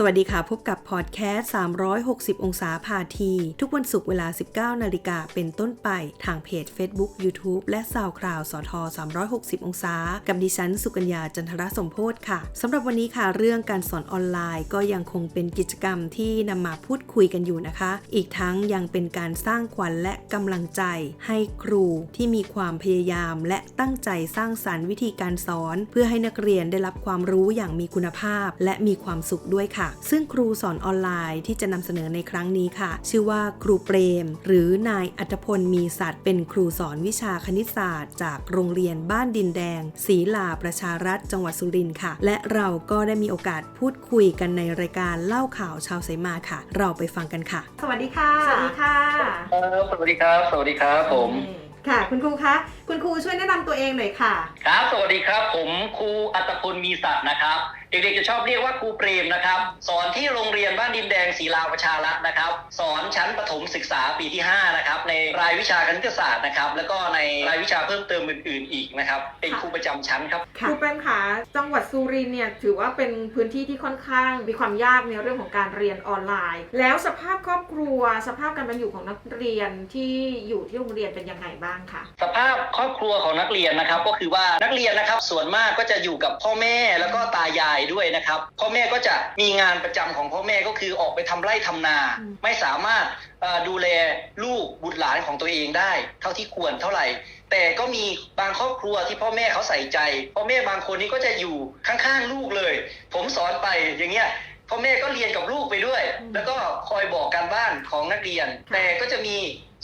สวัสดีค่ะ พบกับพอดแคสต์ 360 องศาพาที ทุกวันศุกร์เวลา 19 นาฬิกาเป็นต้นไป ทางเพจ Facebook YouTube และ s าวคราวสท360 องศา กับดิฉัน สุกัญญาจันทรสมโพธค่ะสำหรับวันนี้ค่ะ เรื่องการสอนออนไลน์ ก็ยังคงเป็นกิจกรรมที่นำมาพูดคุยกันอยู่นะคะ อีกทั้งยังเป็นการสร้างขวัญและกำลังใจ ให้ครูที่มีความพยายาม และตั้งใจสร้างสรรค์วิธีการสอน เพื่อให้นักเรียนได้รับความรู้อย่างมีคุณภาพ และมีความสุขด้วยค่ะซึ่งครูสอนออนไลน์ที่จะนำเสนอในครั้งนี้ค่ะ ชื่อว่าครูเปรม หรือนายอัตพลมีสัตว์เป็นครูสอนวิชาคณิตศาสตร์ จากโรงเรียนบ้านดินแดงศรีลาประชารัฐจังหวัดสุรินทร์ค่ะ และเราก็ได้มีโอกาสพูดคุยกันในรายการเล่าข่าวชาวไสมาค่ะ เราไปฟังกันค่ะ สวัสดีค่ะ สวัสดีค่ะ ครับสวัสดีครับ สวัสดีครับผมค่ะ คุณครูคะคุณครูช่วยแนะนำตัวเองหน่อยค่ะ ครับ สวัสดีครับ ผมครูอัตพลมีศักดิ์นะครับ เด็กๆจะชอบเรียกว่าครูเปรมนะครับ สอนที่โรงเรียนบ้านดินแดงศรีลาประชารัฐนะครับ สอนชั้นประถมศึกษาปีที่5นะครับในรายวิชาคณิตศาสตร์นะครับแล้วก็ในรายวิชาเพิ่มเติมอื่นๆอีกนะครับเป็นครูประจำชั้นครับครูเป็นค่ะจังหวัดสุรินทร์เนี่ยถือว่าเป็นพื้นที่ที่ค่อนข้างมีความยากในเรื่องของการเรียนออนไลน์ แล้วสภาพครอบครัว สภาพการเป็นอยู่ของนักเรียนที่อยู่ที่โรงเรียนเป็นยังไงบ้างคะสภาพครอบครัวของนักเรียนนะครับก็คือว่านักเรียนนะครับส่วนมากก็จะอยู่กับพ่อแม่แล้วก็ตายายด้วยนะครับพ่อแม่ก็จะมีงานประจำของพ่อแม่ก็คือออกไปทำไร่ทำนาอืมไม่สามารถเอ่อดูแลลูกบุตรหลานของตัวเองได้ เท่าที่ควรเท่าไหร่ แต่ก็มีบางครอบครัวที่พ่อแม่เขาใส่ใจพ่อแม่บางคนนี่ก็จะอยู่ข้างๆลูกเลย ผมสอนไปอย่างเงี้ยพ่อแม่ก็เรียนกับลูกไปด้วย แล้วก็คอยบอกการบ้านของนักเรียน แต่ก็จะมี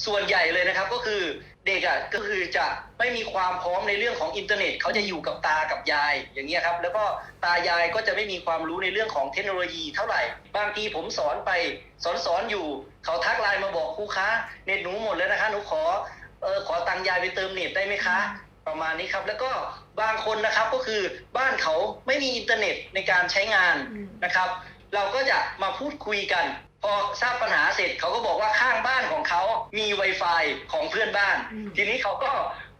ส่วนใหญ่เลยนะครับก็คือเด็กอะก็คือจะไม่มีความพร้อมในเรื่องของอินเทอร์เน็ตเขาจะอยู่กับตากับยายอย่างเงี้ยครับ แล้วก็ตายายก็จะไม่มีความรู้ในเรื่องของเทคโนโลยีเท่าไหร่ บางทีผมสอนไปสอนสอนอยู่ เขาทักไลน์มาบอกครูคะเน็ตหนูหมดแล้วนะคะหนูขอเออขอตังยายไปเติมเน็ตได้ไหมคะ ประมาณนี้ครับ แล้วก็บางคนนะครับก็คือบ้านเขาไม่มีอินเทอร์เน็ตในการใช้งานนะครับ เราก็จะมาพูดคุยกัน พอทราบปัญหาเสร็จเขาก็บอกว่าข้างบ้านของเขามี Wi-Fi ของเพื่อนบ้านอืมทีนี้เขาก็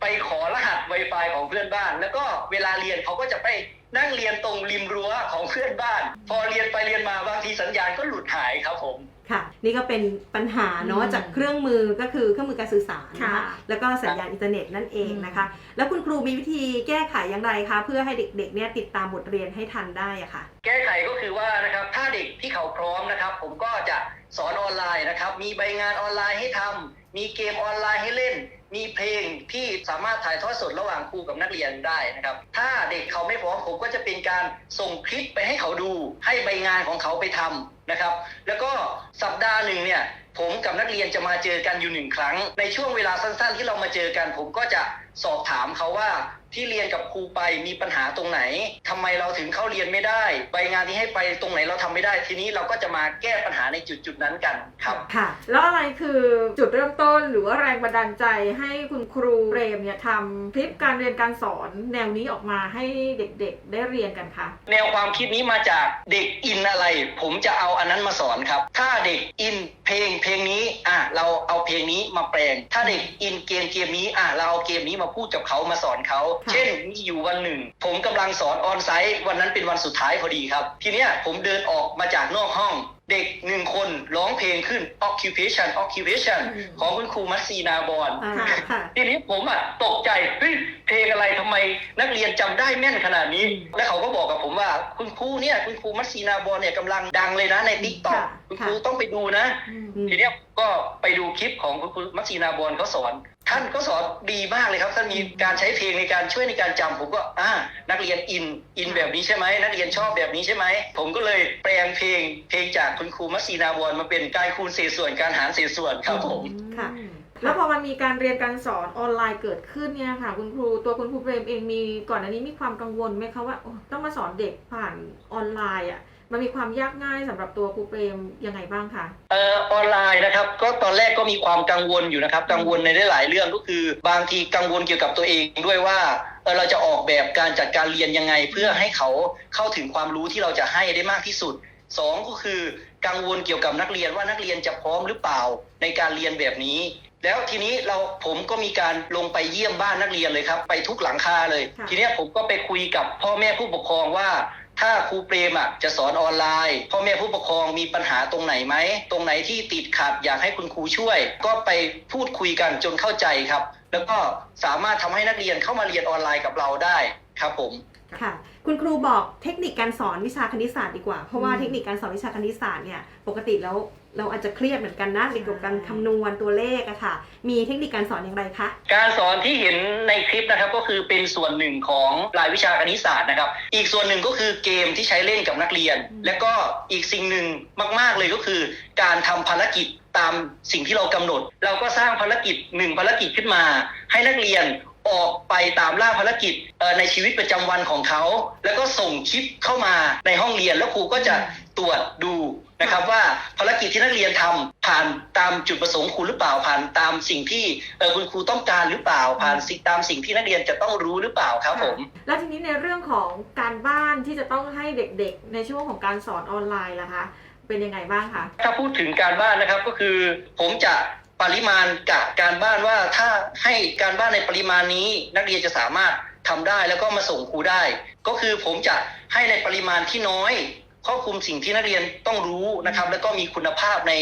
ไปขอรหัส Wi-Fi ของเพื่อนบ้าน แล้วก็เวลาเรียนเขาก็จะไปนั่งเรียนตรงริมรั้วของเพื่อนบ้าน พอเรียนไปเรียนมาบางทีสัญญาณก็หลุดหายครับผมค่ะ นี่ก็เป็นปัญหาเนาะอืมจากเครื่องมือก็คือเครื่องมือการสื่อสารนะคะค่ะแล้วก็สัญญาณอินเทอร์เน็ตนั่นเองนะคะ แล้วคุณครูมีวิธีแก้ไขอย่างไรคะเพื่อให้เด็กๆเนี่ยติดตามบทเรียนให้ทันได้อะค่ะ แก้ไขก็คือว่านะครับถ้าเด็กที่เขาพร้อมนะครับ ผมก็จะสอนออนไลน์นะครับ มีใบงานออนไลน์ให้ทำมีเกมออนไลน์ให้เล่น มีเพลงที่สามารถถ่ายทอดสดระหว่างครูกับนักเรียนได้นะครับ ถ้าเด็กเขาไม่พร้อมผมก็จะเป็นการส่งคลิปไปให้เขาดู ให้ใบงานของเขาไปทำนะครับ แล้วก็สัปดาห์หนึ่งเนี่ยผมกับนักเรียนจะมาเจอกันอยู่หนึ่งครั้ง ในช่วงเวลาสั้นๆ ที่เรามาเจอกัน ผมก็จะสอบถามเขาว่า ที่เรียนกับครูไปมีปัญหาตรงไหนทำไมเราถึงเข้าเรียนไม่ได้ ใบงานที่ให้ไปตรงไหนเราทำไม่ได้ ทีนี้เราก็จะมาแก้ปัญหาในจุดๆนั้นกันครับค่ะ แล้วอะไรคือจุดเริ่มต้นหรือว่าแรงบันดาลใจให้คุณครูเปรมเนี่ยทำคลิปการเรียนการสอนแนวนี้ออกมาให้เด็กๆ ได้เรียนกันคะแนวความคิดนี้มาจากเด็กอินอะไร ผมจะเอาอันนั้นมาสอนครับ ถ้าเด็กอินเพลงเพลงนี้อะเราเอาเพลงนี้มาแปลง ถ้าเด็กอินเกมเกมนี้อะเราเอาเกมนี้มาพูดกับเขามาสอนเขาค่ะเช่นมีอยู่วันหนึ่ง ผมกำลังสอนออนไซต์วันนั้นเป็นวันสุดท้ายพอดีครับ ทีเนี้ยผมเดินออกมาจากนอกห้องเด็กหนึ่งคนร้องเพลงขึ้น occupation occupation อืมของคุณครูมัสซีนาบอนอ่าค่ะทีนี้ผมอะตกใจเฮ้ยเพลงอะไรทำไมนักเรียนจำได้แม่นขนาดนี้อืมแล้วเขาก็บอกกับผมว่า คุณครูเนี่ยคุณครูมัสซีนาบอลเนี่ยกำลังดังเลยนะในติ๊กต็อกค่ะคุณครูต้องไปดูนะอืมอืมทีเนี้ยก็ไปดูคลิปของคุณครูมัสซีนาบอลเขาสอน ท่านก็สอนดีมากเลยครับท่านมีการใช้เพลงในการช่วยในการจำผมก็อ่านักเรียนอินอินแบบนี้ใช่ไหมนักเรียนชอบแบบนี้ใช่ไหมผมก็เลยแปลงเพลงเพลงจากคุณครูมัสีนาบอลมาเป็นการคูณเศษส่วนการหารเศษส่วนครับผมค่ะแล้วพอมันมีการเรียนการสอนออนไลน์เกิดขึ้นเนี่ยค่ะ คุณครูตัวคุณครูเปรมเองมีก่อนอันนี้มีความกังวลไหมคะว่าต้องมาสอนเด็กผ่านออนไลน์อะ มันมีความยากง่ายสำหรับตัวครูเปรมยังไงบ้างคะเอ่อออนไลน์นะครับ ก็ตอนแรกก็มีความกังวลอยู่นะครับ กังวลในหลายๆเรื่องก็คือ บางทีกังวลเกี่ยวกับตัวเองด้วยว่าเออเราจะออกแบบการจัดการเรียนยังไง เพื่อให้เขาเข้าถึงความรู้ที่เราจะให้ได้มากที่สุดสองก็คือกังวลเกี่ยวกับนักเรียนว่านักเรียนจะพร้อมหรือเปล่าในการเรียนแบบนี้ แล้วทีนี้เราผมก็มีการลงไปเยี่ยมบ้านนักเรียนเลยครับ ไปทุกหลังคาเลยค่ะทีเนี้ยผมก็ไปคุยกับพ่อแม่ผู้ปกครองว่า ถ้าครูเปรมอะจะสอนออนไลน์พ่อแม่ผู้ปกครองมีปัญหาตรงไหนไหม ตรงไหนที่ติดขัดอยากให้คุณครูช่วย ก็ไปพูดคุยกันจนเข้าใจครับ แล้วก็สามารถทำให้นักเรียนเข้ามาเรียนออนไลน์กับเราได้ครับผม ค่ะ คุณครูบอกเทคนิคการสอนวิชาคณิตศาสตร์ดีกว่า เพราะว่าอืมเทคนิคการสอนวิชาคณิตศาสตร์เนี่ยปกติแล้วเราอาจจะเครียดเหมือนกันนะเกี่ยวกับการคำนวณตัวเลขอะค่ะ มีเทคนิคการสอนอย่างไรคะ การสอนที่เห็นในคลิปนะครับก็คือเป็นส่วนหนึ่งของรายวิชาคณิตศาสตร์นะครับ อีกส่วนหนึ่งก็คือเกมที่ใช้เล่นกับนักเรียน และก็อีกสิ่งหนึ่งมาก ๆเลยก็คือ การทำภารกิจตามสิ่งที่เรากำหนด เราก็สร้างภารกิจหนึ่งภารกิจขึ้นมา ให้นักเรียน ออกไปตามล่าภารกิจเอ่อในชีวิตประจำวันของเขา แล้วก็ส่งคลิปเข้ามาในห้องเรียนแล้วครูก็จะตรวจดูนะครับว่าภารกิจที่นักเรียนทำผ่านตามจุดประสงค์ครูหรือเปล่าผ่านตามสิ่งที่เอ่อคุณครูต้องการหรือเปล่าผ่านสิ่งตามสิ่งที่นักเรียนจะต้องรู้หรือเปล่าครับผม แล้วทีนี้ในเรื่องของการบ้านที่จะต้องให้เด็กๆ ในช่วงของการสอนออนไลน์ล่ะคะ เป็นยังไงบ้างคะถ้าพูดถึงการบ้านนะครับก็คือผมจะ ปริมาณกะการบ้านว่าถ้าให้การบ้านในปริมาณนี้ นักเรียนจะสามารถทำได้แล้วก็มาส่งครูได้ ก็คือผมจะให้ในปริมาณที่น้อย ครอบคลุมสิ่งที่นักเรียนต้องรู้นะครับ แล้วก็มีคุณภาพใน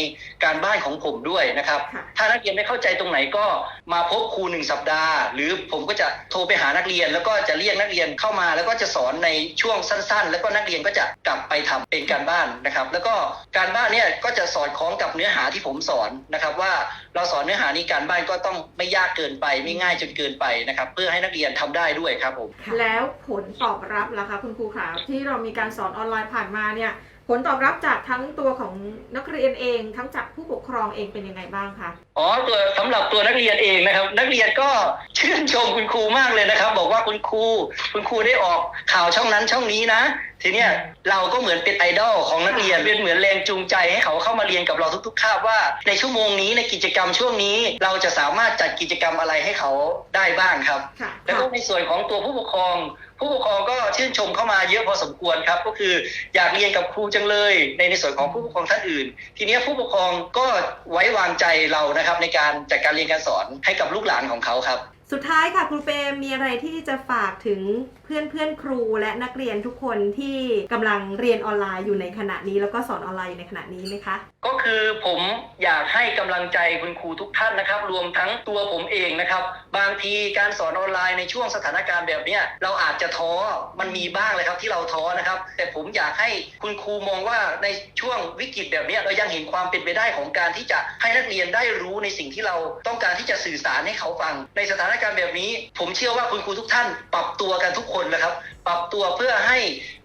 การบ้านของผมด้วยนะครับค่ะถ้านักเรียนไม่เข้าใจตรงไหนก็มาพบครูหนึ่งสัปดาห์ หรือผมก็จะโทรไปหานักเรียน แล้วก็จะเรียกนักเรียนเข้ามา แล้วก็จะสอนในช่วงสั้น ๆ แล้วก็นักเรียนก็จะกลับไปทำเป็นการบ้านนะครับ แล้วก็การบ้านเนี่ยก็จะสอดคล้องกับเนื้อหาที่ผมสอนนะครับว่าเราสอนเนื้อหานี้การบ้านก็ต้องไม่ยากเกินไปไม่ง่ายจนเกินไปนะครับ เพื่อให้นักเรียนทำได้ด้วยครับผมแล้วผลตอบรับล่ะคะคุณครูขาที่เรามีการสอนออนไลน์ผ่านมาเนี่ยผลตอบรับจากทั้งตัวของนักเรียนเอง ทั้งจากผู้ปกครองเองเป็นยังไงบ้างคะอ๋อตัวสำหรับตัวนักเรียนเองนะครับ นักเรียนก็ชื่นชมคุณครูมากเลยนะครับ บอกว่าคุณครูคุณครูได้ออกข่าวช่องนั้นช่องนี้นะ ทีเนี้ยเราก็เหมือนเป็นไอดอลของนักเรียนเป็นเหมือนแรงจูงใจให้เขาเข้ามาเรียนกับเราทุกๆคาบว่า ในชั่วโมงนี้ในกิจกรรมช่วงนี้ เราจะสามารถจัดกิจกรรมอะไรให้เขาได้บ้างครับค่ะแล้วก็ในส่วนของตัวผู้ปกครอง ผู้ปกครองก็ชื่นชมเข้ามาเยอะพอสมควรครับ ก็คืออยากเรียนกับครูจังเลย ในในส่วนของผู้ปกครองท่านอื่น ทีเนี้ยผู้ปกครองก็ไว้วางใจเรานะครับในการจัดการเรียนการสอนให้กับลูกหลานของเขาครับ สุดท้ายค่ะครูเปมมีอะไรที่จะฝากถึงเพื่อนเพื่อนครูและนักเรียนทุกคนที่กำลังเรียนออนไลน์อยู่ในขณะนี้ แล้วก็สอนออนไลน์อยู่ในขณะนี้ไหมคะก็คือผมอยากให้กำลังใจคุณครูทุกท่านนะครับ รวมทั้งตัวผมเองนะครับ บางทีการสอนออนไลน์ในช่วงสถานการณ์แบบนี้เราอาจจะท้อมันมีบ้างเลยครับที่เราท้อนะครับ แต่ผมอยากให้คุณครูมองว่าในช่วงวิกฤตแบบนี้เรายังเห็นความเป็นไปได้ของการที่จะให้นักเรียนได้รู้ในสิ่งที่เราต้องการที่จะสื่อสารให้เขาฟังในสถานการณ์การแบบนี้ ผมเชื่อว่าคุณครูทุกท่านปรับตัวกันทุกคนนะครับ ปรับตัวเพื่อให้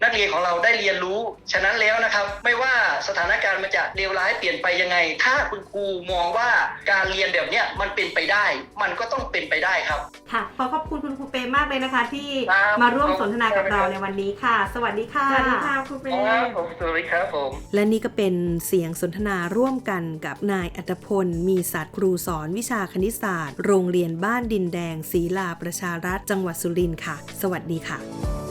นักเรียนของเราได้เรียนรู้ ฉะนั้นแล้วนะครับ ไม่ว่าสถานการณ์มันจะเลวร้ายเปลี่ยนไปยังไง ถ้าคุณครูมองว่าการเรียนแบบเนี้ยมันเป็นไปได้ มันก็ต้องเป็นไปได้ครับ ค่ะ ขอขอบคุณคุณครูเปรมมากเลยนะคะ ที่ครับมาร่วมสนทนากับเราในวันนี้ค่ะ สวัสดีค่ะ สวัสดีค่ะครูเปรครับมผมสวัสดีครับผม และนี่ก็เป็นเสียงสนทนาร่วมกันกับนายอัตพล มีศาสตร์ครูสอนวิชาคณิตศาสตร์ โรงเรียนบ้านดินแดงศรีลาประชารัฐจังหวัดสุรินทร์ค่ะ สวัสดีค่ะ